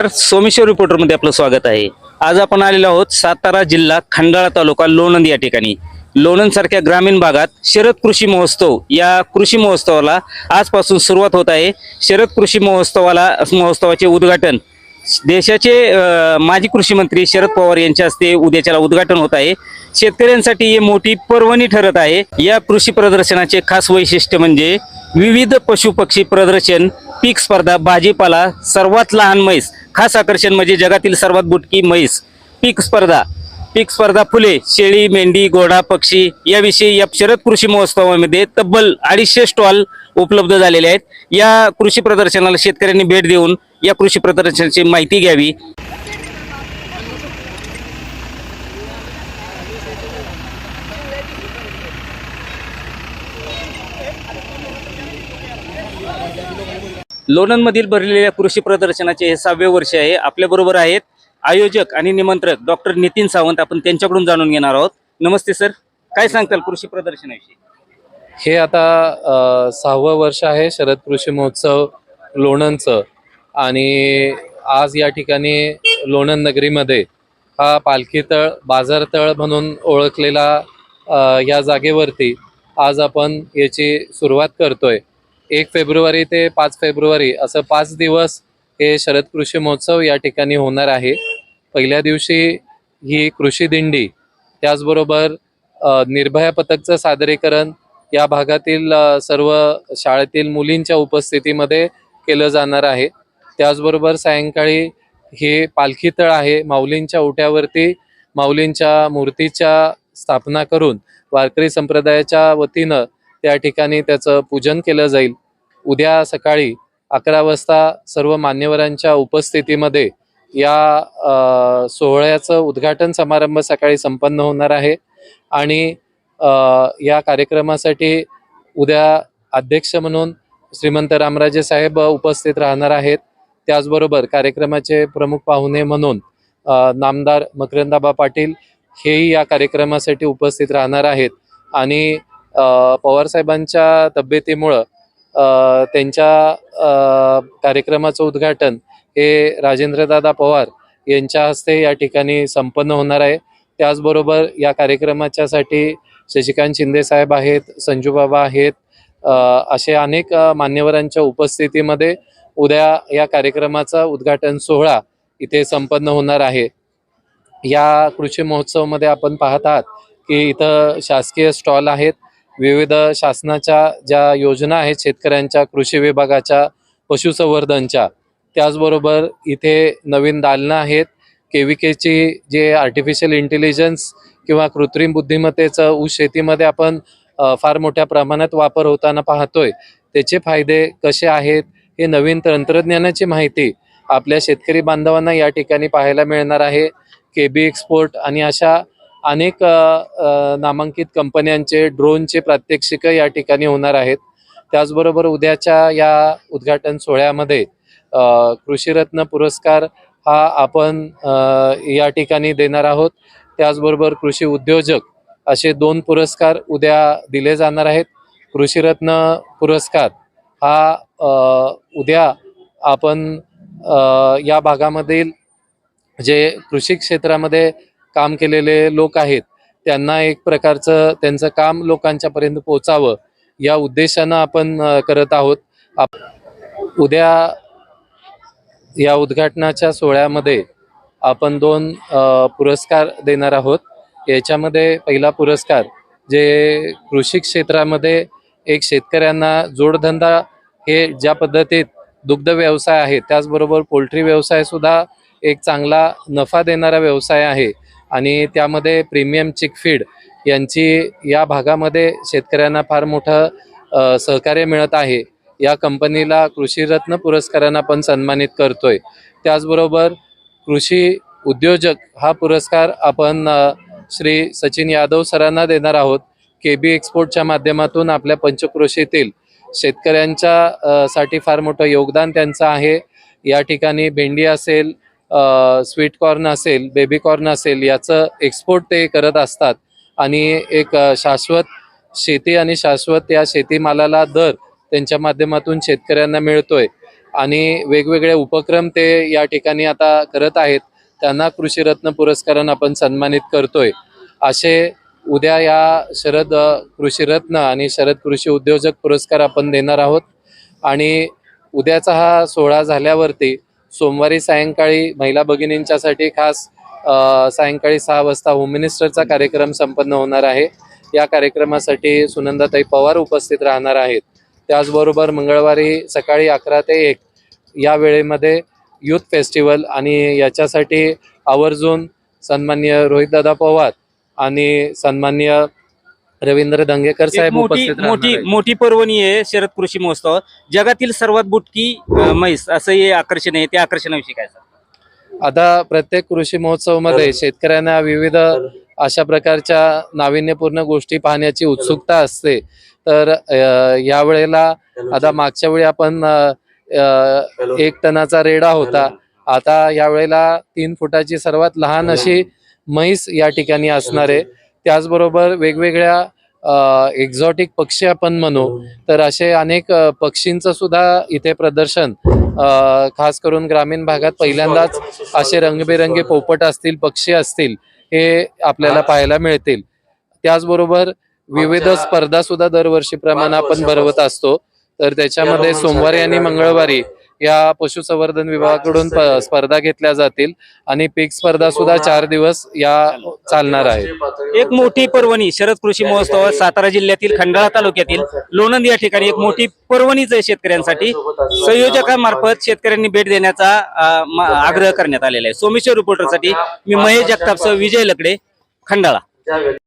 तर सोमेश्वर रिपोर्टरमध्ये आपलं स्वागत आहे. आज आपण आलेलो आहोत सातारा जिल्हा खंडाळा तालुका लोणंद या ठिकाणी. लोणंद सारख्या ग्रामीण भागात शरद कृषी महोत्सव या कृषी महोत्सवाला आजपासून सुरुवात होत आहे. शरद कृषी महोत्सवाला महोत्सवाचे उद्घाटन देशाचे माजी कृषी मंत्री शरद पवार यांच्या हस्ते उद्याच्याला उद्घाटन होत आहे. शेतकऱ्यांसाठी ही मोठी पर्वणी ठरत आहे. या कृषी प्रदर्शनाचे खास वैशिष्ट्य म्हणजे विविध पशुपक्षी प्रदर्शन पीक स्पर्धा भाजीपाला सर्वात लहान म्हैस खास आकर्षण म्हणजे जगातील सर्वात बुटकी म्हैस पीक स्पर्धा पीक स्पर्धा फुले शेळी मेंढी घोडा पक्षी याविषयी या शरद कृषी महोत्सवामध्ये तब्बल अडीचशे स्टॉल उपलब्ध झालेले आहेत. या कृषी प्रदर्शनाला शेतकऱ्यांनी भेट देऊन या कृषी प्रदर्शनाची माहिती घ्यावी. लोणंदमधील भरलेल्या कृषी प्रदर्शनाचे हे सहावे वर्ष आहे. आपल्याबरोबर आहेत आयोजक आणि निमंत्रक डॉक्टर नितीन सावंत. आपण त्यांच्याकडून जाणून घेणार आहोत. नमस्ते सर. काय सांगताल कृषी प्रदर्शनाविषयी? हे आता सहावं वर्ष आहे शरद कृषी महोत्सव लोणंदचं. आणि आज या ठिकाणी लोणंद नगरीमध्ये हा पालखीतळ बाजारतळ म्हणून ओळखलेला या जागेवरती आज आपण याची सुरुवात करतोय. एक फेब्रुवारी ते पाच फेब्रुवारी असं पाच दिवस हे शरद कृषी महोत्सव या ठिकाणी होणार आहे. पहिल्या दिवशी ही कृषी दिंडी त्याचबरोबर निर्भया पथकचं सादरीकरण या भागातील सर्व शाळेतील मुलींच्या उपस्थितीमध्ये केलं जाणार आहे. त्याचबरोबर सायंकाळी हे पालखी तळ आहे माऊलींच्या ओट्यावरती माऊलींच्या मूर्तीच्या स्थापना करून वारकरी संप्रदायाच्या वतीनं त्या ठिकाणी त्याचं पूजन केलं जाईल. उद्या सकाळी अकरा वाजता सर्व मान्यवरांच्या उपस्थितीमध्ये या सोहळ्याचं उद्घाटन समारंभ सकाळी संपन्न होणार आहे. आणि या कार्यक्रमासाठी उद्या अध्यक्ष म्हणून श्रीमंत रामराजे साहेब उपस्थित राहणार आहेत. त्याचबरोबर कार्यक्रमाचे प्रमुख पाहुणे म्हणून नामदार मकरंदाबा पाटील हेही या कार्यक्रमासाठी उपस्थित राहणार आहेत. आणि पवारसाहेबांच्या तब्येतीमुळं त्यांच्या कार्यक्रमाचं उद्घाटन हे राजेंद्रदादा पवार यांच्या हस्ते या ठिकाणी संपन्न होणार आहे. त्याचबरोबर या कार्यक्रमाच्यासाठी शशिकांत शिंदे साहेब आहेत संजूबाबा आहेत असे अनेक मान्यवरांच्या उपस्थितीमध्ये उद्या या कार्यक्रमाचा उद्घाटन सोहळा इथे संपन्न होणार आहे. या कृषी महोत्सवमध्ये आपण पाहत आहात की इथं शासकीय स्टॉल आहेत. विविध शासनाच्या ज्या योजना आहेत शेतकऱ्यांच्या कृषी विभागाच्या पशुसंवर्धनच्या त्याचबरोबर इथे नवीन दालनं आहेत. के व्ही केची जे आर्टिफिशियल इंटेलिजन्स किंवा कृत्रिम बुद्धिमत्तेचं ऊस शेतीमध्ये आपण फार मोठ्या प्रमाणात वापर होताना पाहतोय. त्याचे फायदे कसे आहेत हे नवीन तंत्रज्ञानाची माहिती आपल्या शेतकरी बांधवांना या ठिकाणी पाहायला मिळणार आहे. के बी एक्सपोर्ट आणि अशा अनेक नामांकित कंपन्यांचे ड्रोनचे प्रात्यक्षिक या ठिकाणी होणार आहेत. त्याचबरोबर उद्याच्या या उद्घाटन सोहळ्यामध्ये कृषीरत्न पुरस्कार हा आपण या ठिकाणी देणार आहोत. त्याचबरोबर कृषी उद्योजक असे दोन पुरस्कार उद्या दिले जाणार आहेत. कृषीरत्न पुरस्कार हा उद्या आपण या भागामधील जे कृषी क्षेत्रामध्ये काम केलेले लोक आहेत त्यांना एक प्रकारचं त्यांचं काम लोकांच्यापर्यंत पोचावं या उद्देशानं आपण करत आहोत. आप उद्या या उद्घाटनाच्या सोहळ्यामध्ये आपण दोन पुरस्कार देणार आहोत. याच्यामध्ये पहिला पुरस्कार जे कृषी क्षेत्रामध्ये एक शेतकऱ्यांना जोडधंदा हे ज्या पद्धतीत दुग्ध व्यवसाय आहे त्याचबरोबर पोल्ट्री व्यवसाय सुद्धा एक चांगला नफा देणारा व्यवसाय आहे. आणि त्यामध्ये प्रीमियम चिकफीड यांची या भागामध्ये शेतकऱ्यांना फार मोठं सहकार्य मिळत आहे. या कंपनीला कृषीरत्न पुरस्कारांना आपण सन्मानित करतोय. त्याचबरोबर कृषी उद्योजक हा पुरस्कार आपण श्री सचिन यादव सरांना देणार आहोत. के बी एक्सपोर्टच्या माध्यमातून आपल्या पंचक्रोशीतील शेतकऱ्यांच्या साठी फार मोठं योगदान त्यांचं आहे. या ठिकाणी भेंडी असेल स्वीट कॉर्न असेल बेबी कॉर्न असेल याचं एक्सपोर्ट ते करत असतात. आणि एक शाश्वत शेती आणि शाश्वत या शेतीमालाला दर त्यांच्या माध्यमातून शेतकऱ्यांना मिळतोय. आणि वेगवेगळे उपक्रम ते या ठिकाणी आता करत आहेत. त्यांना कृषीरत्न पुरस्कारानं आपण सन्मानित करतोय. असे उद्या या शरद कृषीरत्न आणि शरद कृषी उद्योजक पुरस्कार आपण देणार आहोत. आणि उद्याचा हा सोहळा झाल्यावरती सोमवारी सायंकाळी महिला भगिनींच्यासाठी खास सायंकाळी सहा वाजता होम मिनिस्टरचा कार्यक्रम संपन्न होणार आहे. या कार्यक्रमासाठी सुनंदाताई पवार उपस्थित राहणार आहेत. त्याचबरोबर मंगळवारी सकाळी अकरा ते एक या वेळेमध्ये युथ फेस्टिवल आणि याच्यासाठी आवर्जून सन्मान्य रोहितदादा पवार आणि सन्मान्य रवींद्र दंगेकर साहेब मोठी उपस्थित राहणार मोठी आहेत. मोठी पर्वणी आहे शरद कृषी महोत्सव. जगातील सर्वात बुटकी अ, म्हैस असं हे आकर्षण आहे. त्या आकर्षणाविषयी काय सांगता? आता प्रत्येक कृषी महोत्सवमध्ये शेतकऱ्यांना विविध अशा प्रकारच्या नाविन्यपूर्ण गोष्टी पाहण्याची उत्सुकता असते. तर अ, या वेळेला आता मागच्या वेळी आपण अ, अ, एक टनाचा रेडा होता. आता या वेळेला तीन फुटाची सर्वात लहान अशी म्हैस या ठिकाणी असणार आहे. त्याचबरोबर वेगवेगळ्या एक्झॉटिक पक्षी आपण म्हणू तर असे अनेक पक्षींचं सुद्धा इथे प्रदर्शन खास करून ग्रामीण भागात पहिल्यांदाच असे रंगबेरंगी पोपट असतील पक्षी असतील हे आपल्याला पाहायला मिळतील. त्याचबरोबर विविध स्पर्धा सुद्धा दरवर्षीप्रमाणे आपण भरवत असतो. तर त्याच्यामध्ये सोमवारी आणि मंगळवारी या पशुसंवर्धन विभागाकडून स्पर्धा घेतल्या जातील आणि पीक स्पर्धा सुद्धा चार दिवस या चालणार. आहे. एक मोठी पर्वणी शरद कृषी महोत्सव सातारा जिल्ह्यातील खंडाळा तालुक्यातील लोणंद या ठिकाणी एक मोठी पर्वणीच आहे शेतकऱ्यांसाठी. संयोजकामार्फत शेतकऱ्यांनी भेट देण्याचा आग्रह करण्यात आलेला आहे. सोमेश्वर रिपोर्टरसाठी मी महेश जगतापसह विजय लकडे खंडाळा.